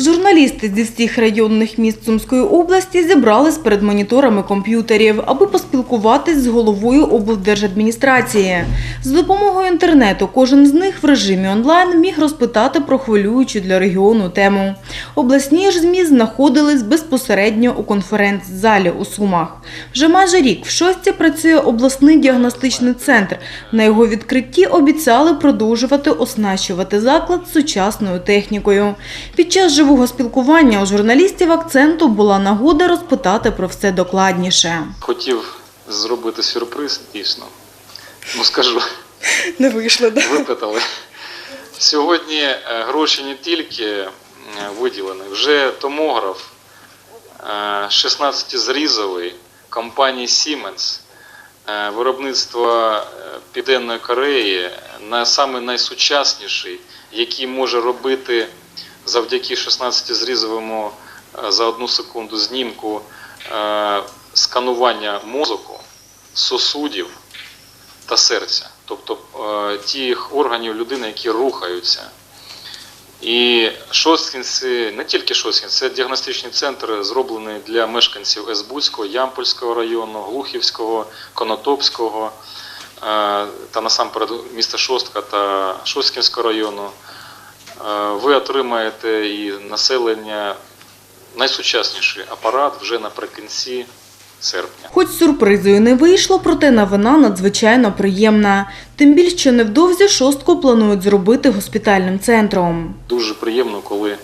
Журналісти зі всіх районних міст Сумської області зібрались перед моніторами комп'ютерів, аби поспілкуватись з головою облдержадміністрації. За допомогою інтернету кожен з них в режимі онлайн міг розпитати про хвилюючу для регіону тему. Обласні ж ЗМІ знаходились безпосередньо у конференц-залі у Сумах. Вже майже рік в шості працює обласний діагностичний центр. На його відкритті обіцяли продовжувати оснащувати заклад сучасною технікою. Під час живого спілкування у журналістів акценту була нагода розпитати про все докладніше. Хотів зробити сюрприз, дійсно. Ну скажу, Не вийшло, да? випитали. Сьогодні е, гроші не тільки е, виділені, вже томограф 16-зрізовий компанії Siemens, е, виробництво е, Південної Кореї, на саме найсучасніший, який може робити завдяки 16-зрізовому е, за одну секунду знімку е, сканування мозку, сосудів та серця, тобто е, тих органів людини, які рухаються. І Шосткінці, не тільки Шосткінці, це діагностичний центр, зроблений для мешканців Есбузького, Ямпольського району, Глухівського, Конотопського та насамперед міста Шостка та Шосткінського району. Е, Ви отримаєте і населення найсучасніший апарат вже наприкінці серпня. Хоч сюрпризою не вийшло, проте новина надзвичайно приємна. Тим більше, що невдовзі шостку планують зробити госпітальним центром. Дуже приємно, коли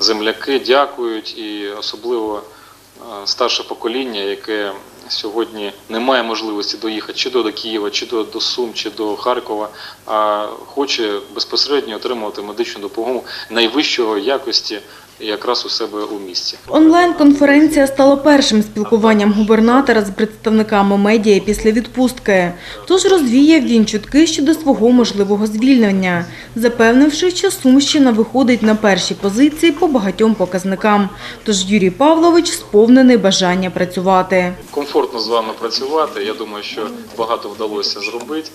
земляки дякують, і особливо е, старше покоління, яке сьогодні немає можливості доїхати чи до Києва, чи до, до Сум, чи до Харкова, а хоче безпосередньо отримувати медичну допомогу найвищого якості якраз у себе у місті. Онлайн-конференція стала першим спілкуванням губернатора з представниками медіа після відпустки. Тож розвіяв він чутки щодо свого можливого звільнення, запевнивши, що Сумщина виходить на перші позиції по багатьом показникам. Тож Юрій Павлович сповнений бажання працювати. Комфортно з вами працювати. Я думаю, що багато вдалося зробити,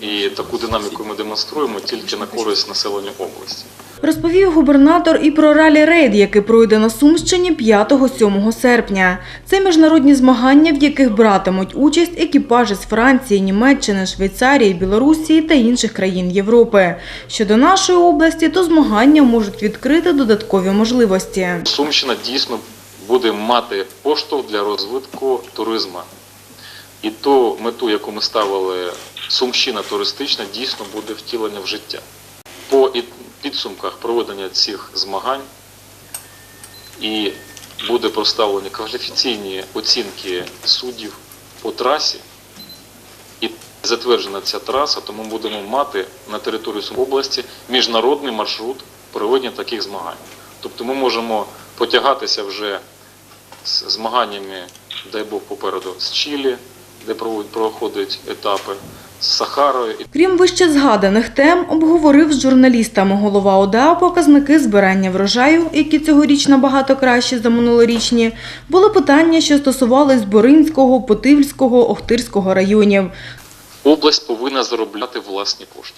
і таку динаміку ми демонструємо тільки на користь населення області. Розповів губернатор і про ралі-рейд, який пройде на Сумщині 5-7 серпня. Це міжнародні змагання, в яких братимуть участь екіпажі з Франції, Німеччини, Швейцарії, Білорусі та інших країн Європи. Щодо нашої області, то змагання можуть відкрити додаткові можливості. Сумщина дійсно буде мати поштовх для розвитку туризму. І ту мету, яку ми ставили Сумщина туристична, дійсно буде втілення в життя. По підсумках проведення цих змагань і буде проставлені кваліфікаційні оцінки суддів по трасі. І затверджена ця траса, тому будемо мати на території області міжнародний маршрут проведення таких змагань. Тобто ми можемо потягатися вже з змаганнями, дай Бог попереду, з Чилі, де проходять етапи, з Сахарою. Крім вище згаданих тем, обговорив з журналістами голова ОДА показники збирання врожаю, які цьогоріч набагато кращі за минулорічні. Були питання, що стосувались Боринського, Потивльського, Охтирського районів. область повинна заробляти власні кошти.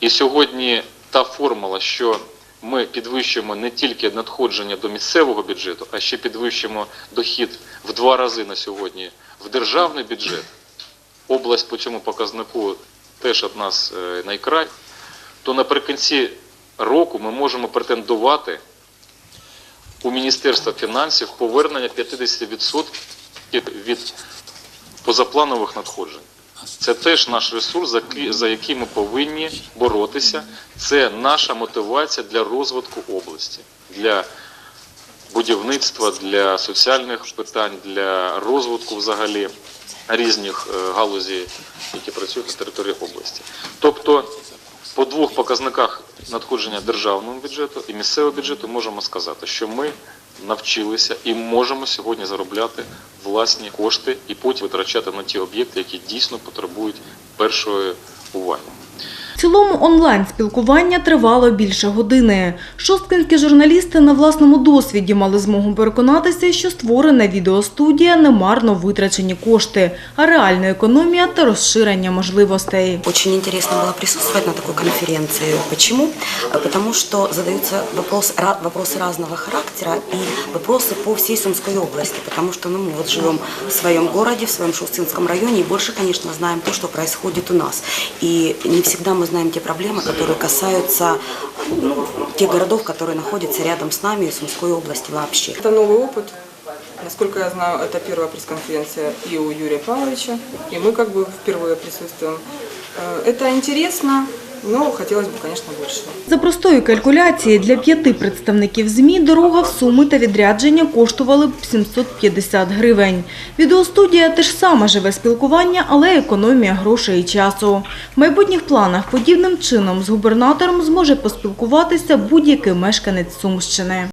І сьогодні та формула, що ми підвищуємо не тільки надходження до місцевого бюджету, а ще підвищуємо дохід в два рази на сьогодні в державний бюджет. Область по цьому показнику теж одна з е, найкрай, то наприкінці року ми можемо претендувати у Міністерства фінансів повернення 50% від позапланових надходжень. Це теж наш ресурс, за який ми повинні боротися. Це наша мотивація для розвитку області, для будівництва, для соціальних питань, для розвитку взагалі різних галузі, які працюють на території області. Тобто по двох показниках надходження державного бюджету і місцевого бюджету можемо сказати, що ми навчилися і можемо сьогодні заробляти власні кошти і потім витрачати на ті об'єкти, які дійсно потребують першої уваги цілому онлайн-спілкування тривало більше години. Шосткинські журналісти на власному досвіді мали змогу переконатися, що створена відеостудія не марно витрачені кошти, а реальна економія та розширення можливостей. Очень интересно было присутствовать на такой конференции. Почему? А Потому что задаются вопрос, ра- вопросы разного характера и вопросы по всей Сумской области. Потому что ну, мы вот живем в своем городе, в своем Шустинском районе и больше, конечно, знаем то, что происходит у нас. И не всегда мы знаем те проблемы, которые касаются ну, тех городов, которые находятся рядом с нами и Сумской области вообще. Это новый опыт. Насколько я знаю, это первая пресс-конференция и у Юрия Павловича, и мы как бы впервые присутствуем. Э, Это интересно, но хотілося б, конечно, більше. За простою калькуляції для п'яти представників ЗМІ дорога в Суми та відрядження коштували б 750 гривень. Відеостудія теж саме живе спілкування, але економія грошей і часу. В майбутніх планах подібним чином з губернатором зможе поспілкуватися будь-який мешканець Сумщини.